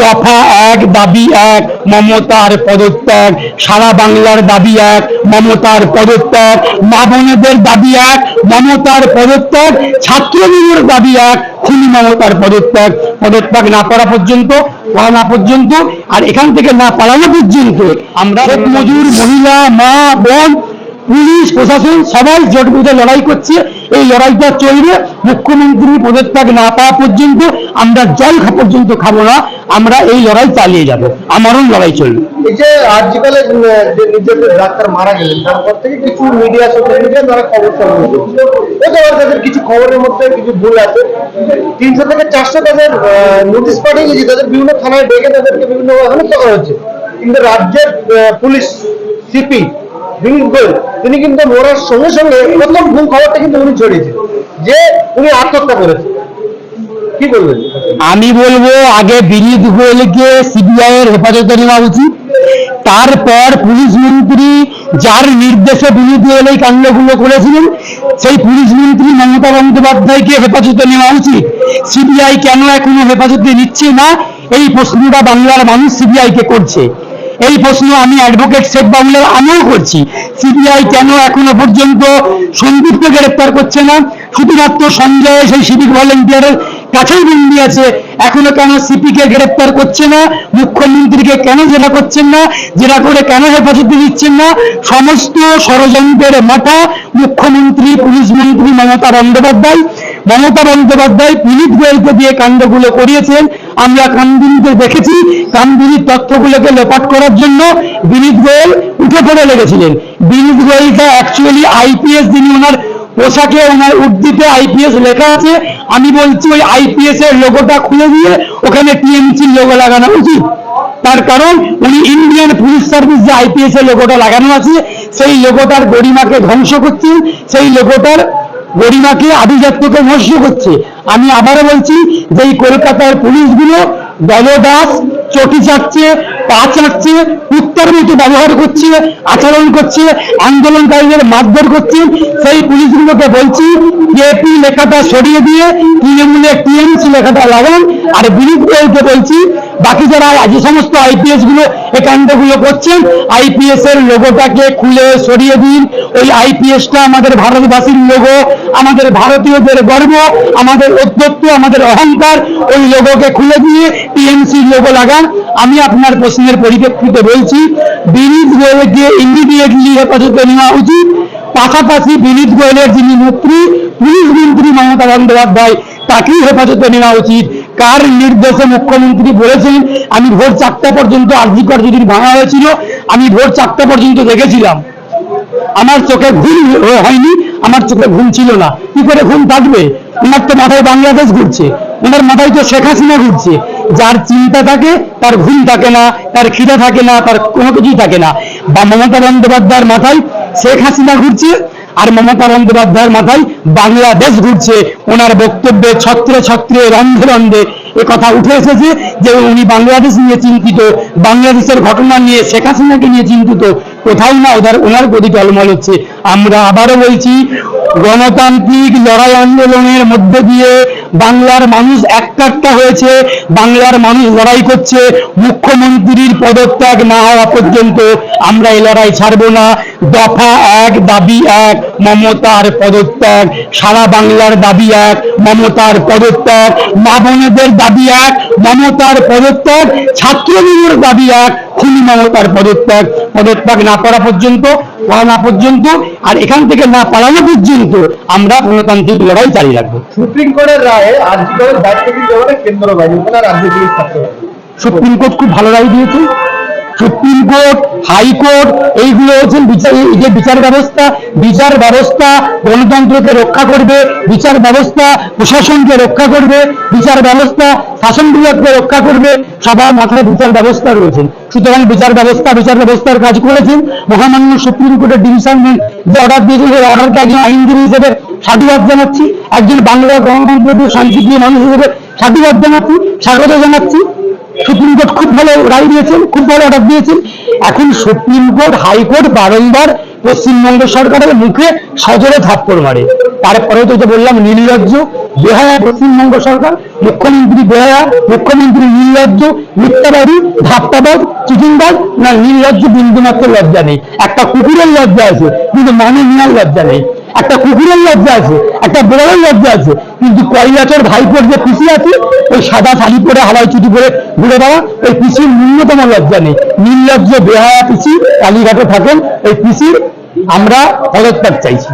দফা এক দাবি এক মমতার পদত্যাগ। সারা বাংলার দাবি এক মমতার পদত্যাগ। মা বোনেদের দাবি এক মমতার পদত্যাগ। ছাত্রলীগের দাবি এক খুনি মমতার পদত্যাগ। পদত্যাগ না করা পর্যন্ত করা না পর্যন্ত আর এখান থেকে না পালানো পর্যন্ত আমরা মজুর মহিলা মা বোন পুলিশ প্রশাসন সবাই জোট বেঁধে লড়াই করছে। এই লড়াইটা চলবে। মুখ্যমন্ত্রী পদত্যাগ না পাওয়া পর্যন্ত আমরা জল পর্যন্ত খাব না। আমরা এই লড়াই চালিয়ে যাব। আমারও লড়াই চলবে। এই যে আজকালে ডাক্তার মারা গেলেন, তারপর থেকে কিছু মিডিয়া সোশ্যাল মিডিয়া তারা খবর সংগ্রহ করছে। তাদের কিছু খবরের মধ্যে কিছু ভুল আছে। তিনশো থেকে চারশো তাদের নোটিশ পাঠিয়ে গেছে তাদের বিভিন্ন থানায় ডেকে তাদেরকে বিভিন্ন হত্যা করা হচ্ছে কিন্তু রাজ্যের পুলিশ সিপি দিলীপ গোয়েল, তিনি কিন্তু মরার সঙ্গে সঙ্গে প্রথম ভুল খবরটা কিন্তু উনি ছড়িয়েছেন। যে উনি আত্মহত্যা করেছেন। আমি বলব, আগে বিনীত গোয়েলকে সিবিআই এর হেফাজতে নেওয়া উচিত। তারপর পুলিশ মন্ত্রী যার নির্দেশে বিনীত গোয়েল এই কাণ্ডগুলো করেছিলেন, সেই পুলিশ মন্ত্রী মমতা বন্দ্যোপাধ্যায়কে হেফাজতে নেওয়া উচিত। সিবিআই কেন এখনও হেফাজতে নিচ্ছে না? এই প্রশ্নটা বাংলার মানুষ সিবিআই কে করছে। এই প্রশ্ন আমি অ্যাডভোকেট শেখ বাবুলের আমিও করছি। সিবিআই কেন এখনও পর্যন্ত সন্দীপকে গ্রেপ্তার করছে না? শুধুমাত্র সঞ্জয় সেই সিভিক ভলেন্টিয়ারের কাছেই বন্দি আছে। এখনও কেন সিপি কে গ্রেপ্তার করছে না? মুখ্যমন্ত্রীকে কেন জেরা করছেন না? জেরা করে কেন হেফাজতে দিচ্ছেন না? সমস্ত ষড়যন্ত্রের মাথা মুখ্যমন্ত্রী পুলিশ মন্ত্রী মমতা বন্দ্যোপাধ্যায় মমতা বন্দ্যোপাধ্যায় পুলিশ গোয়েলকে দিয়ে কাণ্ডগুলো করিয়েছেন। আমরা কামদিনীতে দেখেছি। কামদিনীর তথ্যগুলোকে লোপাট করার জন্য বিনীত গোয়েল উঠে পড়ে লেগেছিলেন। বিনীত গোয়েলটা অ্যাকচুয়ালি আইপিএস যিনি ওনার পোশাকে ওনার উর্দিতে আইপিএস লেখা আছে। আমি বলছি ওই আইপিএস এর লোগোটা খুলে দিয়ে ওখানে টিএমসির লোগো লাগানো উচিত। তার কারণ উনি ইন্ডিয়ান পুলিশ সার্ভিস যে আইপিএস এর লোগোটা লাগানো আছে, সেই লোগোটার গরিমাকে ধ্বংস করছেন সেই লোগোটার গরিমাকে আভিজাত্যকে ধ্বংস করছে। আমি আবারও বলছি যে এই কলকাতার পুলিশগুলো দলদাস, চটি চাচ্ছে পা চাচ্ছে উত্তর মতো ব্যবহার করছে, আচরণ করছে, আন্দোলনকারীদের মারধর করছে। সেই পুলিশগুলোকে বলছি এপি লেখাটা সরিয়ে দিয়ে, তৃণমূলে টিএমসি লেখাটা লাগান, আর গোয়েলকে বলছি, বাকি যারা যে সমস্ত আইপিএসগুলো এই কাণ্ডগুলো করছেন আইপিএস এর লোগোটাকে খুলে সরিয়ে দিন। ওই আইপিএসটা আমাদের ভারতবাসীর লোগো, আমাদের ভারতীয়দের গর্ব, আমাদের অধ্যত্ব আমাদের অহংকার, ওই লোগোকে খুলে দিয়ে টিএমসি লোগো। লাগান আমি আপনার প্রশ্নের পরিপ্রেক্ষিতে বলছি, বিনীত গোয়েলকে ইমিডিয়েটলি হেফাজতে নেওয়া উচিত। পাশাপাশি বিনীত গোয়েলের যিনি মন্ত্রী পুলিশ মন্ত্রী মমতা বন্দ্যোপাধ্যায়, তাকেই হেফাজতে নেওয়া উচিত। কার নির্দেশে মুখ্যমন্ত্রী বলেছেন, আমি ভোর চারটা পর্যন্ত আর্জিকর যদি ভাঙা হয়েছিল, আমি ভোর চারটা পর্যন্ত দেখেছিলাম। আমার চোখে ঘুম হয়নি, আমার চোখে ঘুম ছিল না। কি করে ঘুম থাকবে? ওনার তো মাথায় বাংলাদেশ ঘুরছে ওনার মাথায় তো শেখ হাসিনা ঘুরছে। যার চিন্তা থাকে, তার ঘুম থাকে না, তার খিদা থাকে না, তার কোনো কিছুই থাকে না। বা মমতা বন্দ্যোপাধ্যায়ের মাথায় শেখ হাসিনা ঘুরছে, আর মমতা বন্দ্যোপাধ্যায়ের মাথায় বাংলাদেশ ঘুরছে। ওনার বক্তব্যে ছত্রে ছত্রে রন্ধে রন্ধে এ কথা উঠে এসেছে যে উনি বাংলাদেশ নিয়ে চিন্তিত, বাংলাদেশের ঘটনা নিয়ে শেখ হাসিনাকে নিয়ে চিন্তিত, কোথাও না ওদের ওনার গদি টলমল হচ্ছে। আমরা আবারও বলছি, গণতান্ত্রিক লড়াই আন্দোলনের মধ্যে দিয়ে বাংলার মানুষ একটা হয়েছে, বাংলার মানুষ লড়াই করছে, মুখ্যমন্ত্রীর পদত্যাগ না হওয়া পর্যন্ত আমরা এই লড়াই ছাড়বো না। দফা এক, দাবি এক, মমতার পদত্যাগ। সারা বাংলার দাবি এক, মমতার পদত্যাগ। মা বোনেদের দাবি এক, মমতার পদত্যাগ। ছাত্রলীগের দাবি এক খুনি মমতার পদত্যাগ পদত্যাগ না করা পর্যন্ত করা না পর্যন্ত আর এখান থেকে না পালানো পর্যন্ত আমরা গণতান্ত্রিক লড়াই চালিয়ে রাখব। সুপ্রিম কোর্টের রায়ে আজকে দায়িত্ব কেন্দ্র বাহিনী ওখানে রাজ্য পুলিশ সুপ্রিম কোর্ট খুব ভালো রায় দিয়েছে। সুপ্রিম কোর্ট হাইকোর্ট এইগুলো হচ্ছেন যে বিচার ব্যবস্থা বিচার ব্যবস্থা গণতন্ত্রকে রক্ষা করবে, বিচার ব্যবস্থা প্রশাসনকে রক্ষা করবে, বিচার ব্যবস্থা শাসন বিভাগকে রক্ষা করবে, সবার মাথায় বিচার ব্যবস্থা রয়েছেন সুতরাং বিচার ব্যবস্থা, বিচার ব্যবস্থার কাজ করেছেন মহামান্য সুপ্রিম কোর্টের ডিভিশন যে অর্ডার দিয়েছে, সেই অর্ডারকে একজন আইনজীবী হিসেবে সাধুবাদ জানাচ্ছি, একজন বাংলা গণতন্ত্রের শান্তিপ্রিয় মানুষ হিসেবে সাধুবাদ জানাচ্ছি, স্বাগত জানাচ্ছি। সুপ্রিম কোর্ট খুব ভালো রায় দিয়েছেন, খুব ভালো অর্ডার দিয়েছেন। এখন সুপ্রিম কোর্ট হাইকোর্ট বারংবার পশ্চিমবঙ্গ সরকারের মুখে সজোরে থাপ্পড় মারে। তারপরে তো যে বললাম, নির্লজ্জ, বেহায়া পশ্চিমবঙ্গ সরকার, মুখ্যমন্ত্রী বেহায়া, মুখ্যমন্ত্রী নির্লজ্জ, মিথ্যাবাদী ধাপ্পাবাদ চিটিংবাদ না নির্লজ্জ বিন্দুমাত্র লজ্জা নেই। একটা কুকুরের লজ্জা আছে, কিন্তু মানে নেওয়ার লজ্জা নেই। একটা কুকুরের লজ্জা আছে, একটা বিড়ালের লজ্জা আছে কিন্তু কয়লাচর ভাইপোর যে পিসি আছে, ওই সাদা শাড়ি পরে হাওয়াই চুটি পরে ঘুরে দেওয়া এই পিসির ন্যূনতম লজ্জা নেই। নির্লজ্জ বেহায়া পিসি কালীঘাটে থাকেন এই পিসির আমরা পদত্যাগ চাইছি।